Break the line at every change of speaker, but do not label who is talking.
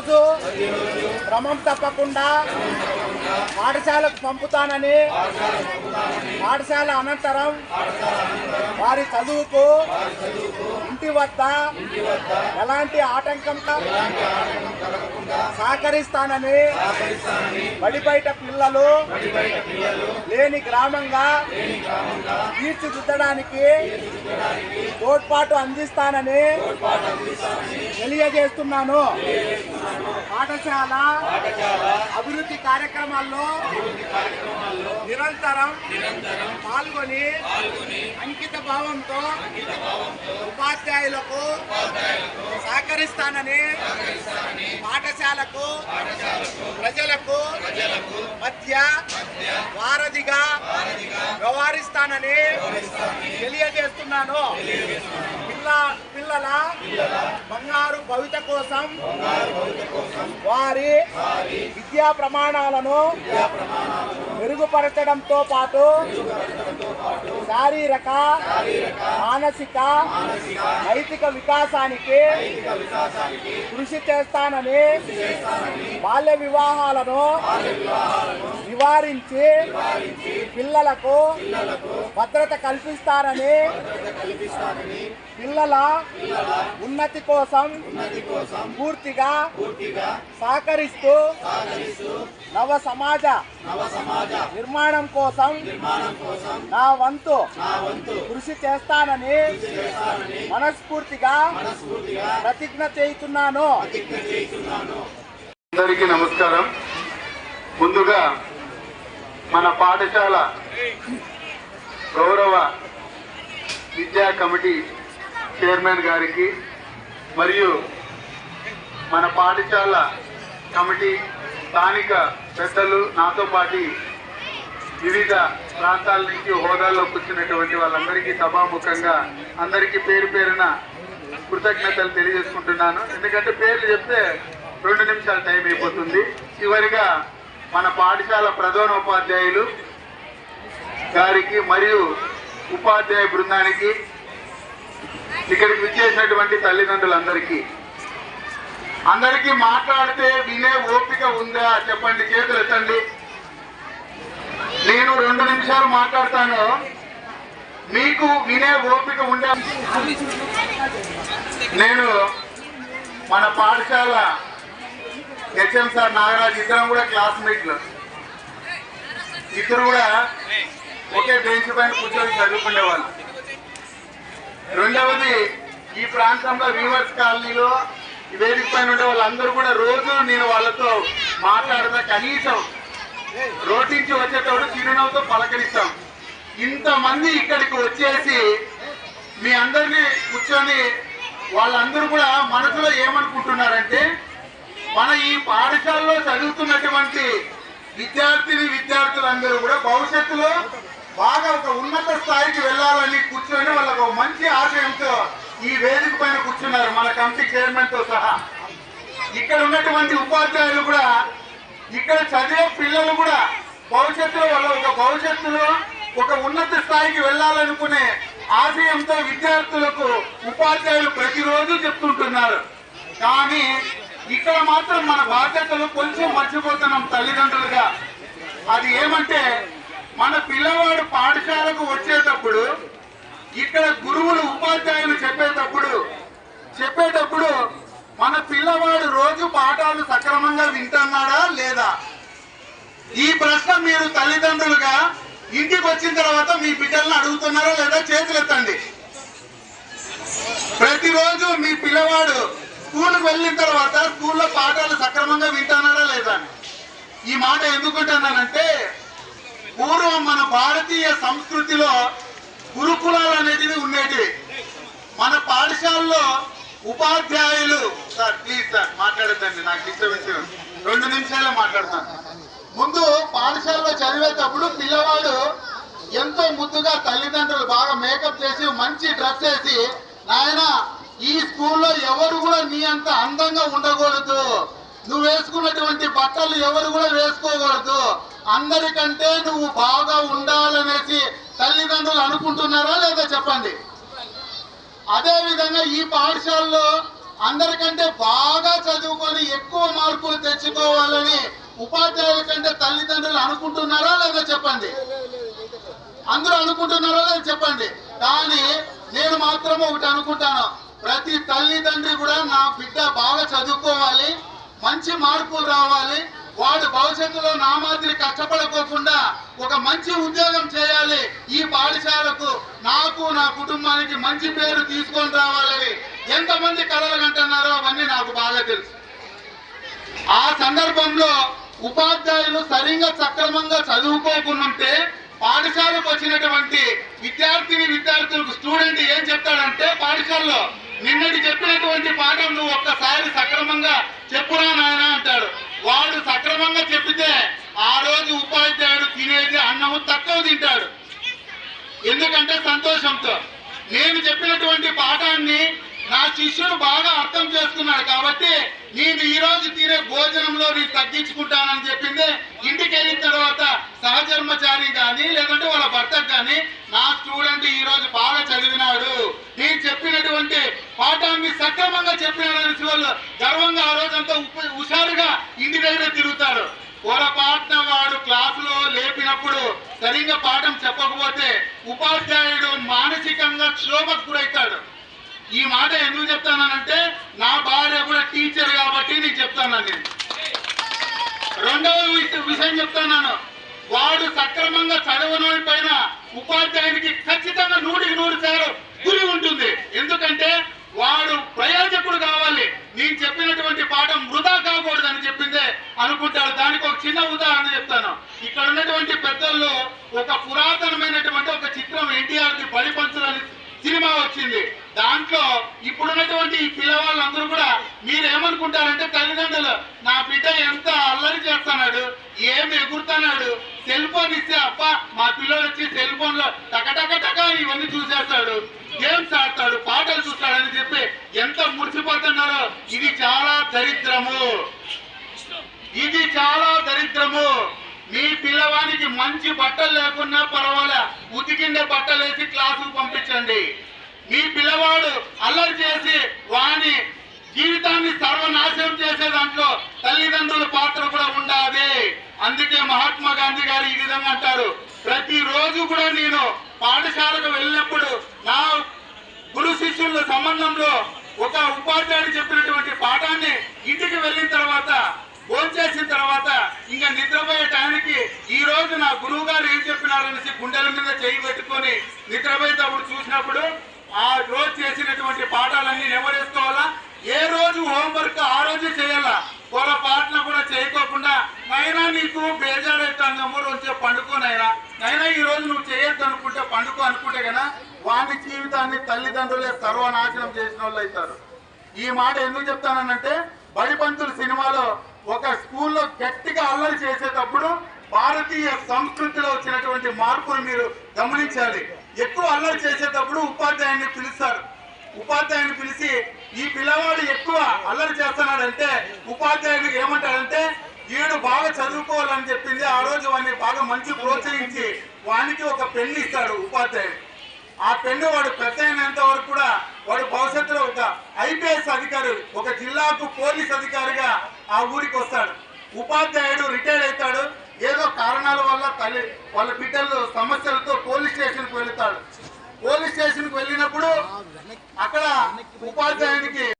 ప్రతిరోజు క్రమం తప్పకుండా పాఠశాలకు పంపుతానని పాఠశాల అనంతరం వారి చదువుకు ఇంటి వద్ద ఎలాంటి ఆటంకం సహకరిస్తానని బడి బయట పిల్లలు లేని గ్రామంగా తీర్చిదిద్దడానికి తోడ్పాటు అందిస్తానని తెలియజేస్తున్నాను. పాఠశాల అభివృద్ధి కార్యక్రమాల్లో నిరంతరం పాల్గొని అంకిత భావంతో ఉపాధ్యాయులకు సహకరిస్తానని పాఠశాలకు ప్రజలకు మధ్య వారధిగా వ్యవహరిస్తానని తెలియజేస్తున్నాను. పిల్ల పిల్లల బంగారు భవిత కోసం వారి విద్యా ప్రమాణాలను మెరుగుపరచడంతో పాటు శారీరక మానసిక నైతిక వికాసానికి కృషి చేస్తానని బాల్య వివాహాలను నివారించి పిల్లలకు భద్రత కల్పిస్తానని పిల్లల ఉన్నతి కోసం పూర్తిగా సహకరిస్తూ నవ సమాజ నిర్మాణం కోసం నా వంతు కృషి చేస్తానని మనస్ఫూర్తిగా ప్రతిజ్ఞ చేస్తున్నాను
అందరికీ నమస్కారం. ముందుగా మన పాఠశాల గౌరవ విద్యా కమిటీ చైర్మన్ గారికి మరియు మన పాఠశాల కమిటీ స్థానిక పెద్దలు నాతో పాటు వివిధ ప్రాంతాల నుంచి హోదాల్లో కూర్చున్నటువంటి వాళ్ళందరికీ సభాముఖంగా అందరికీ పేరు పేరున కృతజ్ఞతలు తెలియజేసుకుంటున్నాను. ఎందుకంటే పేర్లు చెప్తే రెండు నిమిషాలు టైం అయిపోతుంది. చివరిగా మన పాఠశాల ప్రధానోపాధ్యాయులు గారికి మరియు ఉపాధ్యాయ బృందానికి ఇక్కడికి విచ్చేసినటువంటి తల్లిదండ్రులందరికీ. అందరికీ మాట్లాడితే వినే ఓపిక ఉందా? చెప్పండి చేతులు ఎత్తండి రెండు నిమిషాలు మాట్లాడతాను. మీకు వినే ఓపిక ఉండే నేను మన పాఠశాల హెచ్ఎం సార్ నాగరాజ్ ఇద్దరం కూడా క్లాస్మేట్లు. ఇద్దరు కూడా ఒకే బెంచ్ పైన కూర్చొని చదువుకునేవాళ్ళు. రెండవది ఈ ప్రాంతంలో వీవర్స్ కాలనీలో వేదిక పైన ఉండే వాళ్ళందరూ కూడా రోజు నేను వాళ్ళతో మాట్లాడతా కనీసం రోడ్ నుంచి వచ్చేటప్పుడు చిరునవ్వుతో పలకరిస్తాం ఇంతమంది ఇక్కడికి వచ్చేసి మీ అందరినీ కూర్చొని వాళ్ళందరూ కూడా మనసులో ఏమనుకుంటున్నారంటే మన ఈ పాఠశాలలో చదువుతున్నటువంటి విద్యార్థిని విద్యార్థులందరూ కూడా భవిష్యత్తులో బాగా ఒక ఉన్నత స్థాయికి వెళ్ళాలని కూర్చొని వాళ్ళకు మంచి ఆశయంతో ఈ వేదిక పైన కూర్చున్నారు మన కమిటీ చైర్మన్తో సహా. ఇక్కడ ఉన్నటువంటి ఉపాధ్యాయులు కూడా ఇక్కడ చదివే పిల్లలు కూడా భవిష్యత్తులో వాళ్ళ ఒక భవిష్యత్తులో ఒక ఉన్నత స్థాయికి వెళ్ళాలనుకునే ఆశయంతో విద్యార్థులకు ఉపాధ్యాయులు ప్రతిరోజు చెప్తుంటున్నారు. కానీ ఇక్కడ మాత్రం మన బాధ్యతలు కొంచెం మర్చిపోతున్నాం తల్లిదండ్రులుగా. అది ఏమంటే మన పిల్లవాడు పాఠశాలకు వచ్చేటప్పుడు ఇక్కడ గురువులు ఉపాధ్యాయులు చెప్పేటప్పుడు చెప్పేటప్పుడు మన పిల్లవాడు రోజు పాఠాలు సక్రమంగా వింటున్నాడా ఈ ప్రశ్న మీరు తల్లిదండ్రులుగా ఇంటికి వచ్చిన తర్వాత మీ బిడ్డలను అడుగుతున్నారా లేదా చేతులెత్తండి ప్రతిరోజు మీ పిల్లవాడు స్కూల్కి వెళ్ళిన తర్వాత స్కూల్లో పాఠాలు సక్రమంగా వింటున్నారా లేదా ఈ మాట ఎందుకుంటున్నానంటే పూర్వం మన భారతీయ సంస్కృతిలో గురుకులాలు అనేటివి ఉండేటివి. మన పాఠశాలలో ఉపాధ్యాయులు సార్ ప్లీజ్ సార్ మాట్లాడద్దండి నాకు విషయం రెండు నిమిషాలే మాట్లాడతాను. ముందు పాఠశాలలో చదివేటప్పుడు పిల్లవాడు ఎంతో ముద్దుగా తల్లిదండ్రులు బాగా మేకప్ చేసి మంచి డ్రెస్ వేసి నాయన ఈ స్కూల్లో ఎవరు కూడా నీ అంత అందంగా ఉండకూడదు. నువ్వు వేసుకున్నటువంటి బట్టలు ఎవరు కూడా వేసుకోకూడదు. అందరికంటే నువ్వు బాగా ఉండాలనేసి తల్లిదండ్రులు అనుకుంటున్నారా లేదా చెప్పండి? అదే విధంగా ఈ పాఠశాలలో అందరికంటే బాగా చదువుకొని ఎక్కువ మార్కులు తెచ్చుకోవాలని ఉపాధ్యాయుల కంటే తల్లిదండ్రులు అనుకుంటున్నారా లేదా చెప్పండి? అందరూ అనుకుంటున్నారా లేదా చెప్పండి? కానీ నేను మాత్రం ఒకటి అనుకుంటాను. ప్రతి తల్లిదండ్రి కూడా నా బిడ్డ బాగా చదువుకోవాలి మంచి మార్పులు రావాలి వాడు భవిష్యత్తులో నా మాదిరి కష్టపడకోకుండా ఒక మంచి ఉద్యోగం చేయాలి. ఈ పాఠశాలకు నాకు నా కుటుంబానికి మంచి పేరు తీసుకొని రావాలని ఎంతమంది కలలు కంటున్నారో అవన్నీ నాకు బాగా తెలుసు. ఆ సందర్భంలో ఉపాధ్యాయులు సరిగా సక్రమంగా చదువుకోకుంటే పాఠశాలకు వచ్చినటువంటి విద్యార్థిని విద్యార్థులకు స్టూడెంట్ ఏం చెప్తాడంటే పాఠశాలలో నిన్నటి చెప్పినటువంటి పాఠం నువ్వు ఒక్కసారి సక్రమంగా చెప్పురా నాయన అంటాడు. వాడు సక్రమంగా చెప్పితే ఆ రోజు ఉపాధ్యాయుడు తినేది అన్నము తక్కువ తింటాడు. ఎందుకంటే సంతోషంతో. నేను చెప్పినటువంటి పాఠాన్ని నా శిష్యుడు బాగా అర్థం చేసుకున్నాడు కాబట్టి నేను ఈ రోజు తినే భోజనంలో నేను తగ్గించుకుంటానని చెప్పింది. ఇంటికి వెళ్ళిన తర్వాత సహజర్మచారి కానీ లేదంటే వాళ్ళ భర్తకు కానీ నా స్టూడెంట్ ఈ రోజు బాగా చదివినాడు. నేను చెప్పినటువంటి పాఠాన్ని సక్రమంగా చెప్పినాడని వాళ్ళు గర్వంగా ఆ రోజంతా హుషారుగా ఇంటి దగ్గర తిరుగుతారు. పొరపాటున వాడు క్లాసులో లేపినప్పుడు సరిగ్గా పాఠం చెప్పకపోతే ఉపాధ్యాయుడు మానసికంగా క్షోభకు గురవుతాడు ఈ మాట ఎందుకు చెప్తానంటే నా భార్య కూడా టీచర్ కాబట్టి నేను చెప్తాను నేను. రెండవ విషయం చెప్తాను వాడు సక్రమంగా చదవనోడి పైన ఉపాధ్యాయునికి ఖచ్చితంగా నూటికి నూరు సార్లు గురి ఉంటుంది ఎందుకంటే వాడు ప్రయోజకుడు కావాలి నేను చెప్పినటువంటి పాఠం వృధా కాకూడదని చెప్పిందే అనుకుంటాడు దానికి ఒక చిన్న ఉదాహరణ చెప్తాను ఇక్కడ ఉన్నటువంటి పెద్దల్లో ఒక పురాతనమైనటువంటి ఒక చిత్రం ఎన్టీఆర్ ది బడి పంచులని సినిమా వచ్చింది దాంట్లో ఇప్పుడున్నటువంటి పిల్లవాళ్ళందరూ కూడా మీరేమనుకుంటారంటే తల్లిదండ్రులు నా బిడ్డ ఎంత అల్లరి చేస్తున్నాడు ఏం ఎగురుతున్నాడు సెల్ ఫోన్ ఇస్తే అప్ప మా పిల్లలు వచ్చి సెల్ ఫోన్లో టక టక టక ఇవన్నీ చూసేస్తాడు గేమ్స్ ఆడతాడు పాటలు చూస్తాడని చెప్పి ఎంత మురిసిపోతున్నారో ఇది చాలా దరిద్రము. ఇది చాలా దరిద్రము. మీ పిల్లవానికి మంచి బట్టలు లేకున్నా పర్వాలే ఉతికిండే బట్టలు వేసి క్లాసుకు పంపించండి. మీ పిల్లవాడు అల్లరి చేసి వాని జీవితాన్ని సర్వనాశనం చేసే దాంట్లో తల్లిదండ్రుల పాత్ర కూడా ఉండాలి. అందుకే మహాత్మా గాంధీ గారు ఈ విధంగా అంటారు. ప్రతిరోజు కూడా నేను పాఠశాలకు వెళ్ళినప్పుడు నా గురు శిష్యుల సంబంధంలో ఒక ఉపాధ్యాయుడు చెప్పినటువంటి పాఠాన్ని ఇంటికి వెళ్ళిన తర్వాత భోంచేసిన తర్వాత ఇంకా నిద్రపోయే టైంకి ఈ రోజు నా గురువు గారు ఏం చెప్పినారనేసి గుండెల మీద చేయి పెట్టుకొని నిద్రపోయేటప్పుడు చూసినప్పుడు ఆ రోజు చేసినటువంటి పాఠాలన్నీ నెమరేసుకోవాలా? ఏ రోజు హోంవర్క్ ఆ రోజు చేయాలా? పొరపాటున కూడా చేయకోకుండా నైనా నీకు బేజారైతాందమ్మో రోజు పండుకోనైనా నైనా ఈ రోజు నువ్వు చేయొద్దు అనుకుంటే పండుకో అనుకుంటే కదా వాని జీవితాన్ని తల్లిదండ్రులే సర్వనాశనం చేసిన వాళ్ళు అవుతారు. ఈ మాట ఎందుకు చెప్తానంటే బడిపంతులు సినిమాలో ఒక స్కూల్లో గట్టిగా అల్లరి చేసేటప్పుడు భారతీయ సంస్కృతిలో వచ్చినటువంటి మార్పులు మీరు గమనించాలి. ఎక్కువ అల్లరి చేసేటప్పుడు ఉపాధ్యాయుని పిలుస్తారు. ఉపాధ్యాయుని పిలిచి ఈ పిల్లవాడు ఎక్కువ అల్లరి చేస్తున్నాడంటే ఉపాధ్యాయుడు ఏమంటాడంటే వీడు బాగా చదువుకోవాలని చెప్పింది ఆ రోజు వాడిని బాగా మంచి ప్రోత్సహించి వానికి ఒక పెన్ను ఇస్తాడు ఉపాధ్యాయుడు. ఆ పెన్ను వాడు పెద్ద అయినంత వరకు కూడా వాడు భవిష్యత్తులో ఒక ఐపీఎస్ అధికారి ఒక జిల్లాకు పోలీస్ అధికారిగా ఆ ఊరికి వస్తాడు. ఉపాధ్యాయుడు రిటైర్ కారణాల వల్ల తల్లి వాళ్ళ బిడ్డలు సమస్యలతో పోలీస్ స్టేషన్కు వెళుతాడు. పోలీస్ స్టేషన్కు వెళ్ళినప్పుడు అక్కడ ఉపాధ్యాయునికి